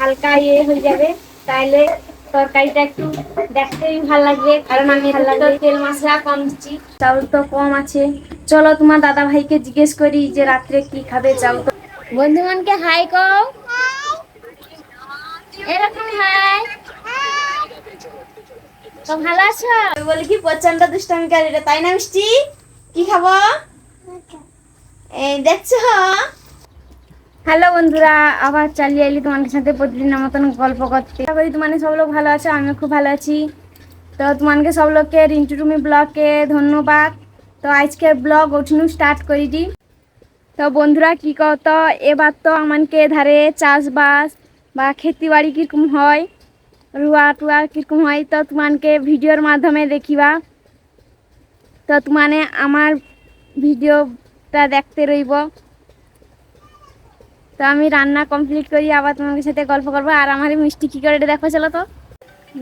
হালকা ইয়ে হয়ে যাবে তাহলে তরকারিটা একটু দেখতেই ভালো লাগবে কারণ আমি তো তেল মশলা কম দিচ্ছি। চাউল তো কম আছে। চলো তোমার দাদা ভাইকে জিজ্ঞেস করি যে রাত্রে কি খাবে চাউল তো। বন্ধুগণকে হাই কও। এরকম হাই। তো ভালো আছো? বলি কি প্রচণ্ড দুষ্টামি করে রে, তাই না মিষ্টি? কি খাব? এই দেখছ? হ্যালো বন্ধুরা, আবার চালিয়ে এলি তোমাদের সাথে প্রতিদিনের মতন গল্প করতে। আশা করি তোমাদের সব লোক ভালো আছো, আমিও খুব ভালো আছি। তো তোমাকে সব লোককে রিন্টু টুমি ব্লগকে ধন্যবাদ। তো আজকের ব্লগ উঠনু স্টার্ট করি দি তো বন্ধুরা, কি কত এবার তো আমাকে ধারে চাষবাস বা খেতি বাড়ি কীরকম হয়, রুয়া টুয়া কীরকম হয়, তো তোমাকে ভিডিওর মাধ্যমে দেখিবা। তো তোমানে আমার ভিডিওটা দেখতে রইব। তো আমি রান্না কমপ্লিট করি, আবার তোমাদের সাথে গল্প করব। আর আমার মিষ্টি কি করে দেখো, চলো তো।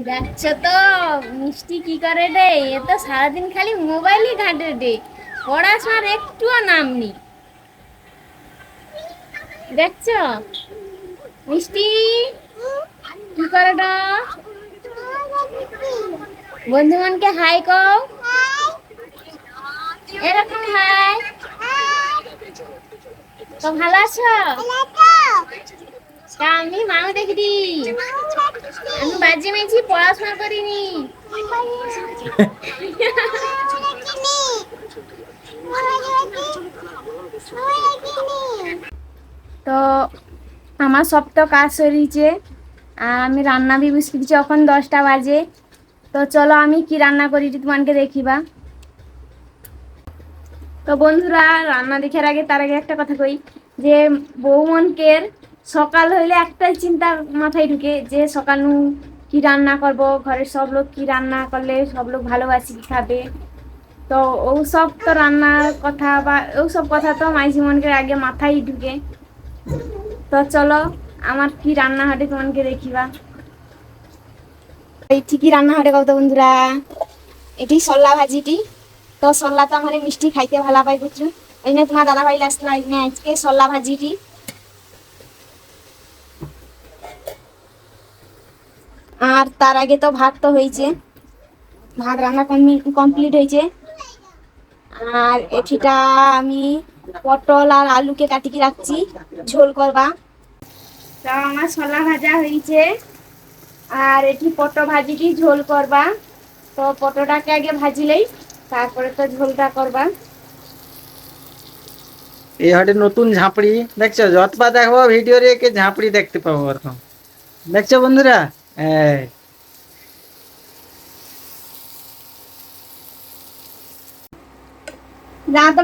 দেখছ তো, মিষ্টি কি করে রে এ তো সারাদিন খালি মোবাইলই ঘাটে রে পড়াশোনার একটুও নাম নেই। দেখছ? মিষ্টি, কি করে না বন্ধুগণকে হাই কও। এরকম হাই তো ভালো আছো? আমি মাও দেখি। আমি বাজি মেয়েছি পড়াশোনা করিনি। তো আমার সব তো কাজ সরিয়েছে, আর আমি রান্না বি দিচ্ছি এখন দশটা বাজে। তো চলো আমি কি রান্না করি তোমাকে দেখিবা। তো বন্ধুরা, রান্না দেখার আগে তার আগে একটা কথা কই, যে বৌমনকের সকাল হইলে একটাই চিন্তা মাথায় ঢুকে যে সকাল কি রান্না করব ঘরের সব লোক কি রান্না করলে সব লোক ভালোবাসি খাবে? তো ও সব তো রান্নার কথা বা ও সব কথা তো মাইসি মনকে আগে মাথায় ঢুকে। তো চলো, আমার কি রান্না হাটে তোমাকে দেখিবা। এই ঠিকই রান্না হাটে কত বন্ধুরা। এটি সল্লা ভাজিটি। তো সল্লা তো আমার মিষ্টি খাইতে ভালো পাই বুঝছ। এই তোমার দাদা ভাই আসলো আজকে সল্লা ভাজিটি। আর তার আগে তো ভাত তো হয়েছে। ভাত রান্না কমপ্লিট হয়েছে। আর এটিটা আমি পটল আর আলুকে কাটিয়ে রাখছি। ঝোল করবা। তা আমার ছোলা ভাজা হয়েছে। আর এটি পটল ভাজিটি ঝোল করবা। তো পটলটাকে আগে ভাজিলেই তারপরে তো ঝোলটা করবা। এই হাটে নতুন ঝাঁপড়ি, দেখছ? যতবা দেখব, ভিডিও রেখে ঝাঁপড়ি দেখতে পাবো ওরকম। দেখছ বন্ধুরা? এই।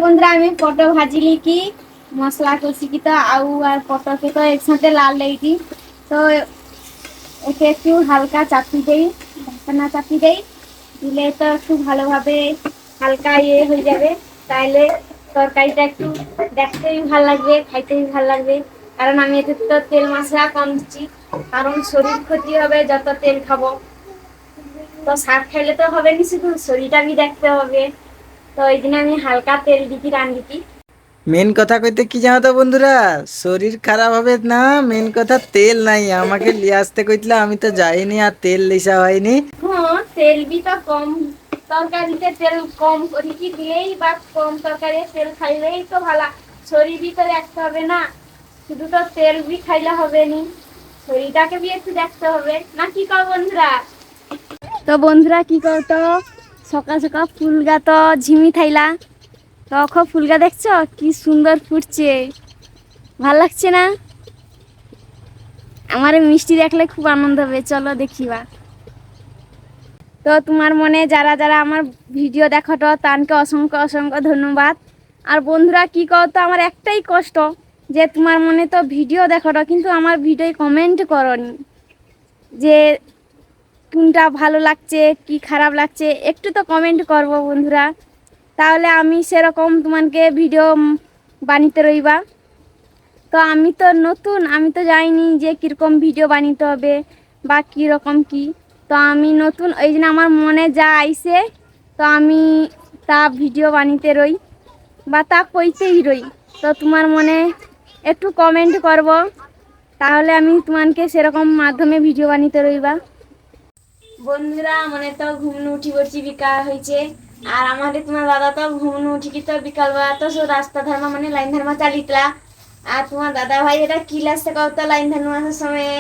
বন্ধুরা, আমি পটল ভাজিলি কি? মশলা কষি কি তো, আউ আর পটলকে তো একসাথে লাল লেগেছি তো একে একটু হালকা চাপি দেই, ঢাকনা চাপি দেই। দিলে তো একটু ভালোভাবে হালকা ইয়ে হয়ে যাবে। তাইলে তরকারিটা একটু দেখতেই ভালো লাগবে, খাইতেই ভালো লাগবে। কারণ আমি এতে তো তেল মশলা কম দিচ্ছি। কারণ শরীর ক্ষতি হবে যত তেল খাব। তো শাক খাইলে তো হবে না শুধু শরীরটা দেখতে হবে। তো ওই দিন আমি হালকা তেল দিতি রান্দিতি মেন কথা কইতে কি জানো তো বন্ধুরা? শরীর খারাপ হবে না মেন কথা তেল নাই। আমাকে লিয়ে আসতে কইছিল আমি তো যাইনি আর তেল লিসা হয়নি। হ্যাঁ তেল বি তো কম। তরকারিতে তেল কম করি কি দিলেই বা কম তরকারি তেল খাইলেই তো ভালো। শরীর বি তো দেখতে হবে না। শুধু তো তেল বি খাইলে হবে নি। একটু দেখতে হবে। না, কি কর বন্ধুরা? তো বন্ধুরা, কি করতো সকাল সকাল ফুল গা তো ঝিমি থাইলা। তখন ফুল গা দেখছ? কি সুন্দর ফুটছে। ভালো লাগছে না? আমার মিষ্টি দেখলে খুব আনন্দ হবে। চলো দেখিবা। তো তোমার মনে যারা যারা আমার ভিডিও দেখাতো তানকে অসংখ্য অসংখ্য ধন্যবাদ। আর বন্ধুরা, কি কও তো? আমার একটাই কষ্ট। যে তোমার মনে তো ভিডিও দেখাতো কিন্তু আমার ভিডিও কমেন্ট করনি। যে কোনটা ভালো লাগছে, কি খারাপ লাগছে, একটু তো কমেন্ট করব বন্ধুরা। তাহলে আমি সেরকম তোমাকে ভিডিও বানিতে রইবা। তো আমি তো নতুন, আমি তো জানি যে কীরকম ভিডিও বানিতে হবে বা কীরকম কি। তো আমি নতুন ওই জন্য আমার মনে যা আইসে তো আমি তা ভিডিও বানিতে রই বা তা কইতেই রই। তো তোমার মনে একটু কমেন্ট করব। তাহলে আমি তোমাকে সেরকম মাধ্যমে ভিডিও বানিতে রইবা। বন্ধুরা মানে তো ঘুমনু উঠি পড়ছি বিকাল হয়েছে আর আমাদের তোমার দাদা তো ঘুমনু উঠি কি তো বিকাল বেলা তো সব রাস্তা ধর্মা মানে লাইন ধর্মা চালিতলা। আর তোমার দাদা ভাই এটা কি লাগছে কত লাইন ধর্মা আসার সময়?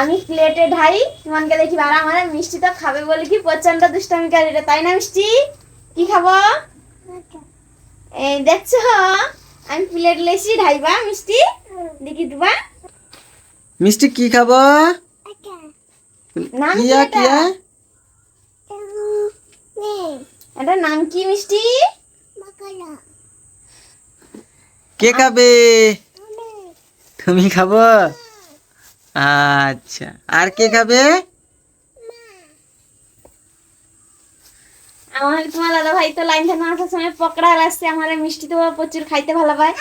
আমি প্লেটে ঢাই তোমাকে দেখি আর আমার মিষ্টি তো খাবে বলে কি প্রচণ্ড দুষ্টামি করে রে, তাই না মিষ্টি? কি খাব? এই দেখছ? আমি প্লেট লেছি ঢাইবা মিষ্টি দেখি দিবা। মিষ্টি কি খাব? নাম কি কিয়া? এটা? নাম কি মিষ্টি? কে খাবে? তুমি খাব? আচ্ছা। আর কে খাবে? আমার তোমার দাদা ভাই তো লাইন থেকে আসার সময় পকড়া লাগছে আমার মিষ্টি তো প্রচুর খাইতে ভালো পায়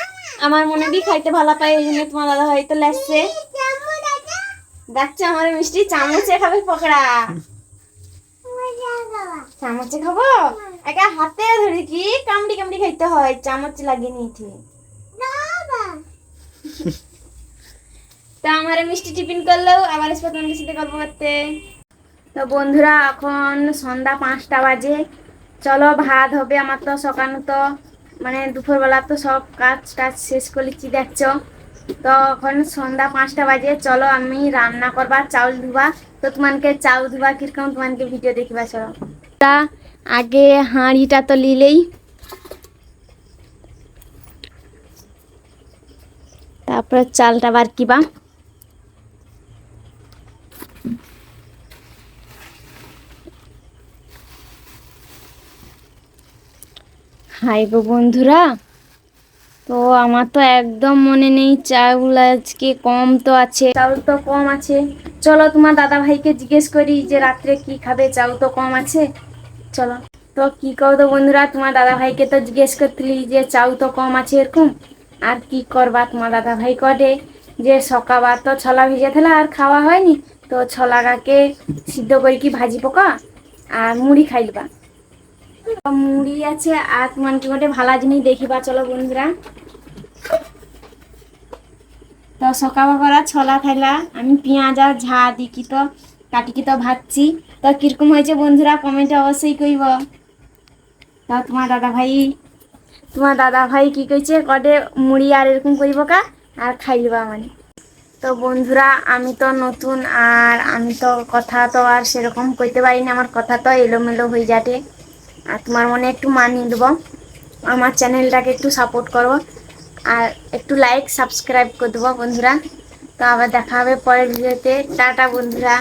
আমার মনে বি খাইতে ভালো পায় এই জন্য তোমার দাদা ভাই তো লাগছে দেখছ আমার মিষ্টি, চামচে খাবে পকড়া। চামচে খাব? একা হাতে ধরে কি? কামড়ি কামড়ি খাইতে হয়, চামচ লাগিয়ে নিয়েছে তা আমার মিষ্টি টিফিন করলেও আবার এসে সাথে গল্প করতে। তো বন্ধুরা, এখন সন্ধ্যা পাঁচটা বাজে। চলো, ভাত হবে আমার তো, সকাল তো মানে দুপুরবেলা তো সব কাজ টাজ শেষ করেছি দেখছ? তো এখন সন্ধ্যা পাঁচটা বাজে, চলো আমি রান্না করবা, চাউল ধুবা। তো তোমাকে চাউল ধুবা কীরকম, তোমাকে ভিডিও দেখিবা, চলো। তা আগে হাঁড়িটা তো লিলেই তারপরে চালটা বার কিবা হাই গো বন্ধুরা। তো আমার তো একদম মনে নেই, চাউল আজকে কম তো আছে। চাউল তো কম আছে। চলো তোমার দাদা ভাইকে জিজ্ঞেস করি যে রাত্রে কি খাবে, চাউল তো কম আছে। চলো। তো কি কও তো বন্ধুরা, তোমার দাদা ভাইকে তো জিজ্ঞেস করছিলি যে চাউল তো কম আছে এরকম। আর কি করবা, তোমার দাদা ভাই কটে যে সকাবার তো ছলা ভিজে থালা, আর খাওয়া হয়নি। তো ছলাগাকে সিদ্ধ করে কি ভাজি পোকা, আর মুড়ি খাইলবা মুড়ি আছে আর তোমার কি গোটে ভালা জিনিস দেখিবা চলো বন্ধুরা। তো সকাল করা ছলা খাইলা, আমি পেঁয়াজ আর ঝা দিকি তো কাটিকি তো ভাজছি। তো কীরকম হয়েছে বন্ধুরা কমেন্টে অবশ্যই কইব। তো তোমার দাদা ভাই, তোমার দাদা ভাই কি কইছে? কটে মুড়ি আর এরকম করিব কা, আর খাইবা মানে। তো বন্ধুরা, আমি তো নতুন, আর আমি তো কথা তো আর সেরকম কইতে পারি না আমার কথা তো এলোমেলো হয়ে যাটে। আর তোমার মনে একটু মানিয়ে দেবো আমার চ্যানেলটাকে একটু সাপোর্ট করো। আর একটু লাইক সাবস্ক্রাইব করে দেবো বন্ধুরা। তো আবার দেখা হবে পরের ভিডিওতে টাটা বন্ধুরা।